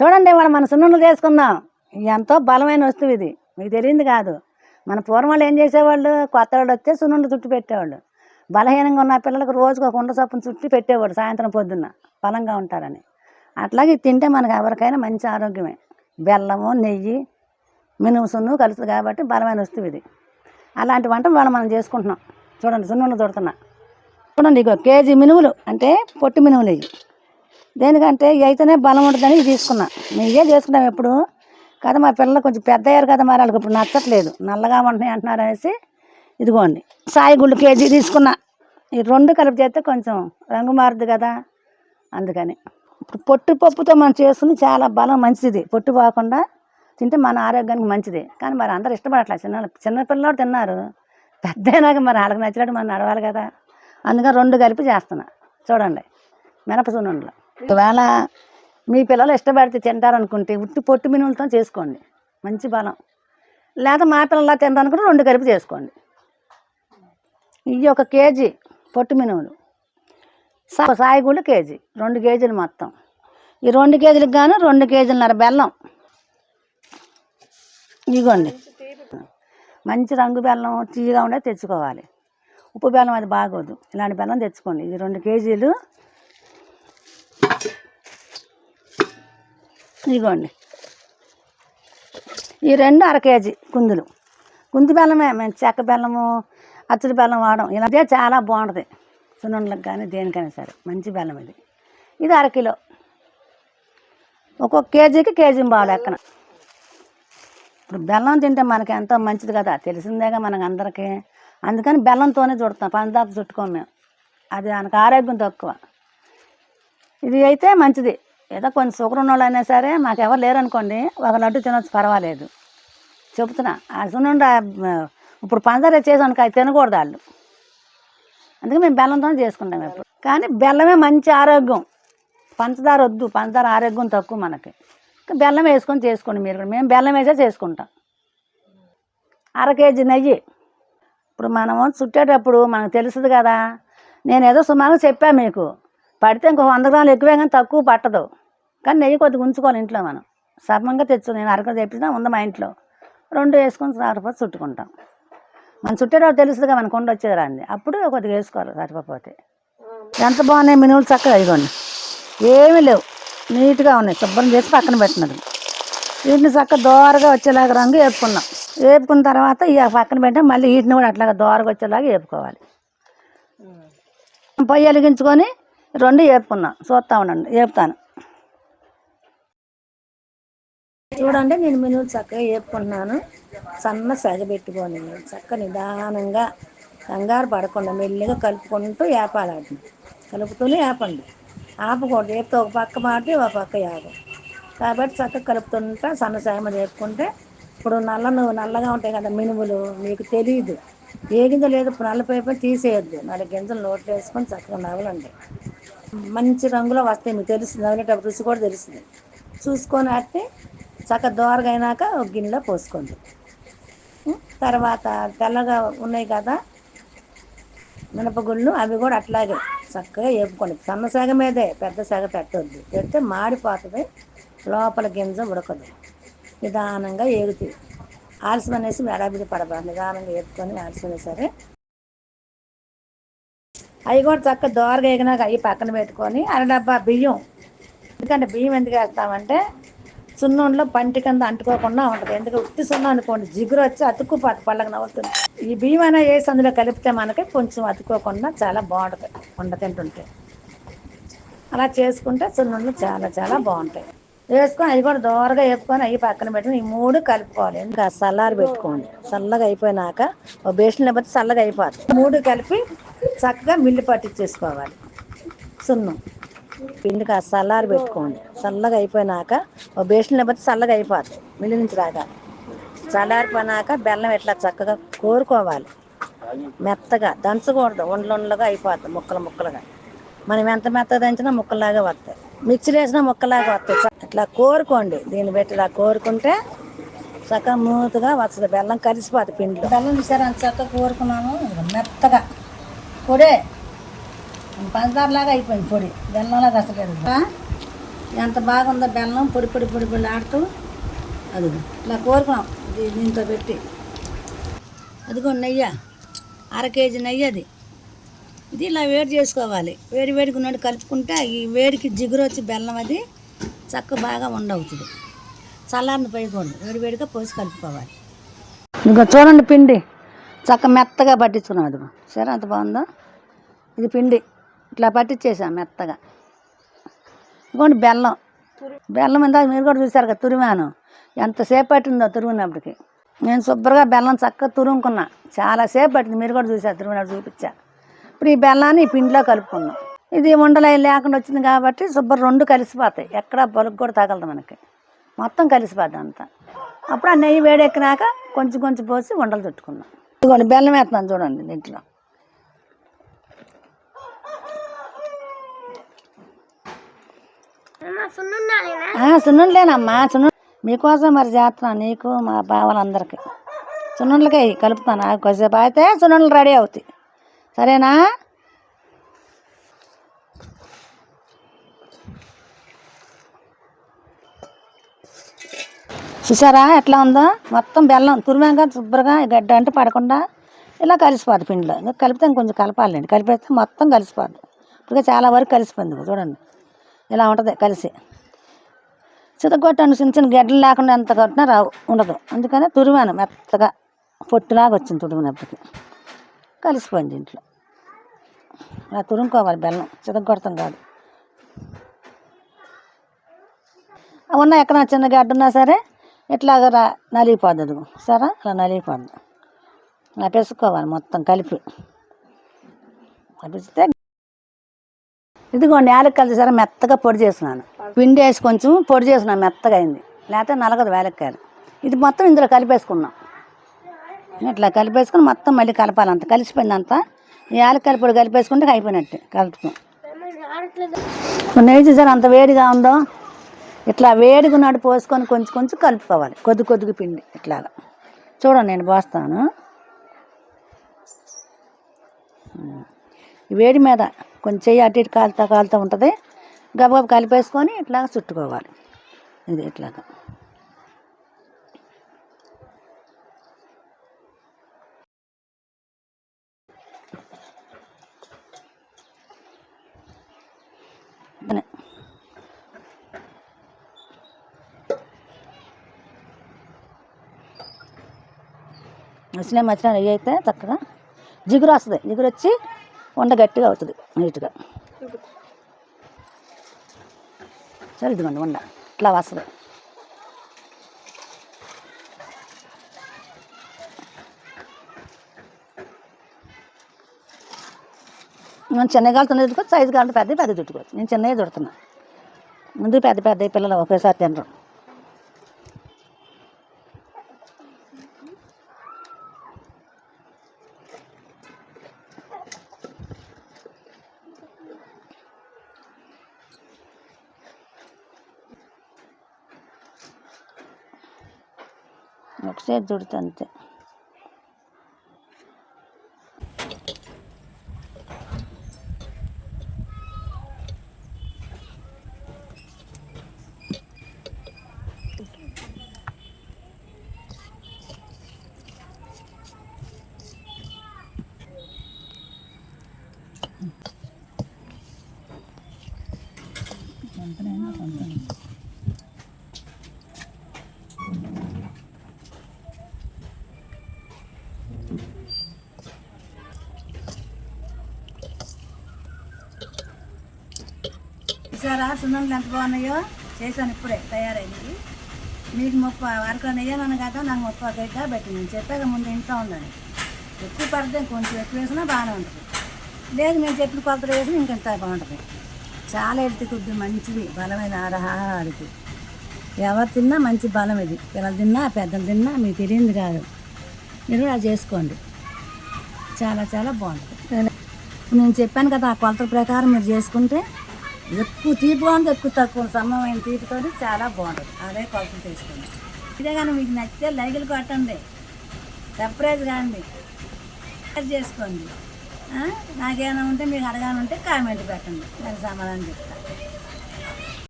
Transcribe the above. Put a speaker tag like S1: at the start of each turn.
S1: చూడండి ఇవాళ మన సున్నుండలు చేసుకుందాం ఎంతో బలమైన వస్తువు ఇది. మీకు తెలియదు కాదు. మన పూర్వం వాళ్ళు ఏం చేసేవాళ్ళు? కొత్త వాళ్ళు వస్తే సున్నుండలు చుట్టు పెట్టేవాళ్ళు. బలహీనంగా ఉన్న పిల్లలకు రోజుకు ఒక ఉండ సొప్పును చుట్టి పెట్టేవాడు సాయంత్రం పొద్దున్న బలంగా ఉంటారని. అట్లాగే తింటే మనకు ఎవరికైనా మంచి ఆరోగ్యమే. బెల్లము నెయ్యి మినుము సున్ను కలుస్తుంది కాబట్టి బలమైన వస్తువు ఇది. అలాంటి వంట వాళ్ళు మనం చేసుకుంటున్నాం. చూడండి సున్నుండ చూడుతున్నా. చూడండి ఇగో కేజీ మినుములు అంటే పొట్టి మినుములు ఇవి. దేనికంటే ఇవి అయితేనే బలం ఉంటుందని ఇవి తీసుకున్నా. మేము ఇవే చేసుకున్నాం ఎప్పుడు? కదా మా పిల్లలు కొంచెం పెద్ద అయ్యారు కదా మరి వాళ్ళకి ఇప్పుడు నచ్చట్లేదు. నల్లగా ఉంటున్నాయి అంటున్నారు అనేసి ఇదిగోండి. సాయి గుళ్ళు కేజీ తీసుకున్నా. ఈ రెండు కలిపి చేస్తే కొంచెం రంగు మారుద్ది కదా అందుకని. ఇప్పుడు పొట్టు పప్పుతో మనం చేసుకుని చాలా బలం మంచిది. పొట్టు పోకుండా తింటే మన ఆరోగ్యానికి మంచిది. కానీ మరి అందరు ఇష్టపడట్లేదు చిన్న చిన్నపిల్లలు తిన్నారు. పెద్ద అయినాక మరి వాళ్ళకి నచ్చినట్టు మనం నడవాలి కదా. అందుకని రెండు కలిపి చేస్తున్నా. చూడండి. మినప సున్నుండలు. ఒకవేళ మీ పిల్లలు ఇష్టపడితే తింటారనుకుంటే ఉట్టి పొట్టు మినుములతో చేసుకోండి. మంచి బలం. లేదా మా పిల్లలా తింటారనుకుంటే రెండు కలిపి చేసుకోండి. ఇవి ఒక కేజీ పొట్టు మినుములు. సా- సాయిగుళ్ళు కేజీ. రెండు కేజీలు మొత్తం. ఈ రెండు కేజీలకు గాను రెండు కేజీలన్నర బెల్లం. ఇదిగోండి. మంచి రంగు బెల్లం తీయగా ఉండే తెచ్చుకోవాలి. ఉప్పు బెల్లం అది బాగోదు. ఇలాంటి బెల్లం తెచ్చుకోండి. ఇది రెండు కేజీలు ఇదిగోండి. ఈ రెండు అర కేజీ కుందులు. కుంది బెల్లమే మేము చెక్క బెల్లము అచ్చడి బెల్లం వాడడం ఇలాగే చాలా బాగుంటుంది. సున్నుండలకు కానీ దేనికైనా సరే. మంచి బెల్లం ఇది. ఇది అర కిలో. ఒక్కొక్క కేజీకి కేజీ బాగా లెక్కన ఇప్పుడు బెల్లం తింటే మనకి ఎంతో మంచిది కదా. తెలిసిందేగా మనకు అందరికీ. అందుకని బెల్లంతోనే చుడతాం. పంచదార చుట్టుకోం మేము. అది మనకు ఆరోగ్యం తక్కువ. ఇది అయితే మంచిది. ఏదో కొంచెం షుగర్ ఉన్న వాళ్ళు అయినా సరే మాకు ఎవరు లేరనుకోండి ఒక లడ్డు తినొచ్చు పర్వాలేదు. చెబుతున్నా. ఆ సున్నుండ ఇప్పుడు పంచదార చేసాను అనుకో అది తినకూడదు వాళ్ళు. అందుకే మేము బెల్లంతో చేసుకుంటాం ఎప్పుడు. కానీ బెల్లమే మంచి ఆరోగ్యం. పంచదార వద్దు పంచదార ఆరోగ్యం తక్కువ మనకి. బెల్లం వేసుకొని చేసుకోండి మీరు. కూడా మేము బెల్లం వేసే చేసుకుంటాం. అర కేజీ నెయ్యి. ఇప్పుడు మనము చుట్టేటప్పుడు మనకు తెలుస్తుంది కదా నేను ఏదో సుమారుగా చెప్పాను మీకు. పడితే ఇంకో వంద గ్రాములు ఎక్కువే కానీ తక్కువ పట్టదు. కానీ నెయ్యి కొద్దిగా ఉంచుకోవాలి ఇంట్లో మనం. సమంగా తెచ్చు. నేను అరకు తెప్పించినా ఉంది మా ఇంట్లో. రెండు వేసుకొని సరిపోతే చుట్టుకుంటాం. మనం చుట్టేటప్పుడు తెలుస్తుందిగా మనకు కొండ వచ్చేది అండి అప్పుడు కొద్దిగా వేసుకోవాలి సరిపోతే. ఎంత బాగున్నాయి మినువులు చక్కగా ఇదిగోండి. ఏమీ లేవు. నీట్గా ఉన్నాయి. శుభ్రం చేసి పక్కన పెట్టినది. వీటిని చక్క దోరగా వచ్చేలాగా రంగు వేపుకున్నాం. వేపుకున్న తర్వాత ఇక పక్కన పెట్టాం. మళ్ళీ వీటిని కూడా అట్లాగా దోరగా వచ్చేలాగా వేపుకోవాలి. పొయ్యి వెలిగించుకొని రెండు వేపుకున్నాం. చూస్తా ఉండండి. వేపుతాను. చూడండి నేను మినువులు చక్కగా వేపుకుంటున్నాను సన్న సగ పెట్టుకొని చక్క నిదానంగా కంగారు పడకుండా మెల్లిగా కలుపుకుంటూ వేపాలి కలుపుతూనే వేపండి ఆపకూడదు వేపితే ఒక పక్క మాటి ఒక పక్క వేపం కాబట్టి చక్కగా కలుపుతుంటా సన్న సగమ వేపుకుంటే ఇప్పుడు నల్ల నువ్వు నల్లగా ఉంటాయి కదా మినుములు మీకు తెలియదు ఏ గింజ లేదు ఇప్పుడు నల్లపోయిపోయి తీసేయద్దు. నాలుగు గింజలు నోట్లో వేసుకొని చక్కగా నవలండి మంచి రంగులో వస్తాయి మీకు తెలుస్తుంది నవ్వులేటప్పుడు రుచి కూడా తెలుస్తుంది. చూసుకొని అట్టి చక్క దోరగా అయినాక ఒక గిన్నెలో పోసుకోండి. తర్వాత తెల్లగా ఉన్నాయి కదా మినపగుళ్ళు అవి కూడా అట్లాగే చక్కగా వేపుకోండి సన్న సగ మీదే పెద్ద సగ పెట్టొద్దు. పెడితే మాడిపోతుంది లోపల గింజ ఉడకదు. నిదానంగా ఏగుతాయి ఆలస్యం అనేసి మెడాబిడి పడబా నిదానంగా ఏపుకొని ఆలస్యం సరే. అవి కూడా చక్కగా దోరగా వేగినాక అవి పక్కన పెట్టుకొని అర డబ్బా బియ్యం. ఎందుకంటే బియ్యం ఎందుకు వేస్తామంటే సున్నంలో పంటి కింద అంటుకోకుండా ఉంటుంది. ఎందుకంటే ఉత్తి సున్నం అనుకోండి. జిగురు వచ్చి అతుక్కు పళ్ళకి నవ్వుతుంది. ఈ బియ్యం అయినా వేసి అందులో కలిపితే మనకి కొంచెం అతుక్కోకుండా చాలా బాగుంటుంది వండ తింటుంటే. అలా చేసుకుంటే సున్నుండలు చాలా చాలా బాగుంటాయి. వేసుకొని అవి కూడా దోరగా వేపుకొని అవి పక్కన పెట్టుకుని ఈ మూడు కలుపుకోవాలి. ఇంకా చల్లారి పెట్టుకోండి. చల్లగా అయిపోయినాక ఒక బేషన్లో బట్టి చల్లగా అయిపోతుంది మూడు కలిపి చక్కగా మిల్లు పట్టించేసుకోవాలి. సున్నం. పిండి ఆ చల్లారి పెట్టుకోండి. చల్లగా అయిపోయినాక ఒక బేషన్లో బట్టి చల్లగా అయిపోతుంది మిల్లి నుంచి రాగా చల్లారిపోయినాక బెల్లం ఇట్లా చక్కగా కోరుకోవాలి. మెత్తగా దంచకూడదు. ఉండలుండలుగా అయిపోతుంది ముక్కలు ముక్కలుగా. మనం ఎంత మెత్తగా దంచినా ముక్కలాగా వస్తాయి. మిక్సీ వేసినా ముక్కలాగా వస్తాయి. అట్లా ఇట్లా కోరుకోండి. దీన్ని పెట్టి ఇలా కోరుకుంటే చక్కగా మూతుగా వస్తుంది. బెల్లం కలిసిపోతుంది పిండిలో. బెల్లం చూసారా? అంత చక్కగా కోరుకున్నాను. మెత్తగా. కూడా పంచదారలాగా అయిపోయింది పొడి. బెల్లంలాగా అసలేదు ఎంత బాగుందో బెల్లం పొడి పొడి పొడి పొడి ఆడుతూ అది ఇలా కోరుకున్నాం దీంతో పెట్టి. అదిగో నెయ్యి. అర కేజీ నెయ్యి అది. ఇది ఇలా వేడి చేసుకోవాలి. వేడి వేడికి ఉన్నట్టు కలుపుకుంటే ఈ వేడికి జిగురు వచ్చి బెల్లం అది చక్క బాగా ఉండవుతుంది. చల్లారిన పోయకూడదు. వేడి వేడిగా పోసి కలుపుకోవాలి. ఇంకా చూడండి పిండి. చక్క మెత్తగా పట్టించుకున్నాం అది సరే అంత బాగుందో? ఇది పిండి. ఇట్లా పట్టించేసాం మెత్తగా. ఇంకోటి బెల్లం. బెల్లం ఇందాక మీరు కూడా చూసారు కదా తురిమాను. ఎంతసేపు పట్టిందో తురిమినప్పటికి. నేను శుభ్రంగా బెల్లం చక్కగా తురుముకున్నా. చాలాసేపు పట్టింది మీరు కూడా చూసారు తురిమినప్పుడు చూపించా. ఇప్పుడు ఈ బెల్లాన్ని ఈ పిండిలో కలుపుకున్నాం ఇది ఉండలే లేకుండా వచ్చింది కాబట్టి శుభ్రం రెండు కలిసిపోతాయి. ఎక్కడ బలుగు కూడా తగలదు మనకి. మొత్తం కలిసిపోద్ది అంతా. అప్పుడు ఆ నెయ్యి వేడెక్కినాక కొంచెం కొంచెం పోసి ఉండలు చుట్టుకున్నాం ఇదిగోండి బెల్లం వేస్తున్నాను చూడండి దీంట్లో. సున్నుండలేనమ్మా సున్ను మీకోసం మరి చేస్తున్నాను నీకు మా బావలందరికీ. సున్నుండలకే కలుపుతాను? అవి కొద్దిసేపు అయితే సున్నుండలు రెడీ అవుతాయి. సరేనా? చూసారా ఎట్లా ఉందో? మొత్తం బెల్లం తురిమాక శుభ్రంగా గడ్డ అంటే పడకుండా ఇలా కలిసిపోద్ది పిండిలో. ఇంకా కలిపితే ఇంకొంచెం కలపాలండి. కలిపేస్తే మొత్తం కలిసిపోద్ది. ఇప్పుడు చాలా వరకు కలిసిపోయింది చూడండి. ఇలా ఉంటుంది కలిసి. చితగొట్టాను చిన్న చిన్న గడ్డలు లేకుండా ఎంత కొట్టినా రావు ఉండదు. అందుకనే తురిమాను మెత్తగా. పొట్టులాగా వచ్చింది తురిమినప్పటికి కలిసిపోయింది ఇంట్లో. ఇలా తురుముకోవాలి బెల్లం. చితగొడతాం కాదు. ఉన్న ఎక్కడ చిన్న గడ్డ ఉన్నా సరే ఇట్లాగ రా నలిగిపోద్ది అది సరే? అలా నలిగిపోద్ది. అలా పెసుకోవాలి మొత్తం కలిపి. కలిపిస్తే ఇదిగోండి యాలక్కాయలు సరే మెత్తగా పొడి చేసినాను పిండి వేసి కొంచెం పొడి చేసినాను మెత్తగా అయింది. లేకపోతే నలగదు యాలక్కాయలు. ఇది మొత్తం ఇందులో కలిపేసుకున్నాం. ఇట్లా కలిపేసుకుని మొత్తం మళ్ళీ కలపాలి అంత. కలిసిపోయింది అంతా ఈ యాలక్కాయల పొడి కలిపేసుకుంటే అయిపోయినట్టు. కలుపుతాం. నెయ్యి చూసారు అంత వేడిగా ఉందో? ఇట్లా వేడిగా నాడు పోసుకొని కొంచెం కొంచెం కలుపుకోవాలి. కొద్ది కొద్దిగా పిండి ఇట్లాగా. చూడండి నేను పోస్తాను. ఈ వేడి మీద కొంచెం అటు ఇటు కాలుతా కాలుతూ ఉంటుంది. గబగబ కలిపేసుకొని ఇట్లాగ చుట్టుకోవాలి. ఇది ఇట్లాగా. వచ్చినాయి వచ్చినా మచ్చినా నెయ్యి అయితే చక్కగా జిగురు వస్తుంది. జిగురు వచ్చి వండ గట్టిగా అవుతుంది నీట్గా. సరే ఇదిగోండి వండ ఇట్లా వస్తుంది. నేను చిన్న కాలుతో చుట్టుకోవచ్చు సైజు కాలంతో పెద్ద పెద్ద చుట్టుకోవచ్చు. నేను చిన్నవి చుడుతున్నా. ముందు పెద్ద పెద్ద పిల్లలు ఒకేసారి తినరు. ఒకసారి చుడితే అంతే కదా సున్నుండలు ఎంత బాగున్నాయో చేశాను ఇప్పుడే తయారైంది. మీకు ముప్పై వరకు నెయ్యాను కదా నాకు ముప్పై గడ్డ పెట్టి నేను చెప్పాక ముందు ఇంట్లో ఉందని ఎక్కువ పడితే కొంచెం ఎక్కువ వేసినా బాగానే ఉంటుంది. లేదు నేను చెప్పిన కొలతలు వేసినా ఇంకెంత బాగుంటుంది. చాలా ఎత్తి కొద్ది మంచిది బలమైన ఆహారాలకి ఎవరు తిన్నా మంచి బలం ఇది. పిల్లలు తిన్నా పెద్దలు తిన్నా మీకు తెలియదు కాదు. మీరు అది చేసుకోండి. చాలా చాలా బాగుంటుంది. నేను చెప్పాను కదా ఆ కొలతల ప్రకారం మీరు చేసుకుంటే ఎక్కువ తీపి బాగుంది ఎక్కువ తక్కువ సమమైన తీపితో చాలా బాగుంటుంది. అదే కొలతలు తీసుకుంది ఇదే కానీ మీకు నచ్చితే లైకులు కొట్టండి. సర్ప్రైజ్ కాండి. చేసుకోండి. నాకేమైనా ఉంటే మీకు అడగాలంటే కామెంట్ పెట్టండి. దానికి సమాధానం చెప్తాను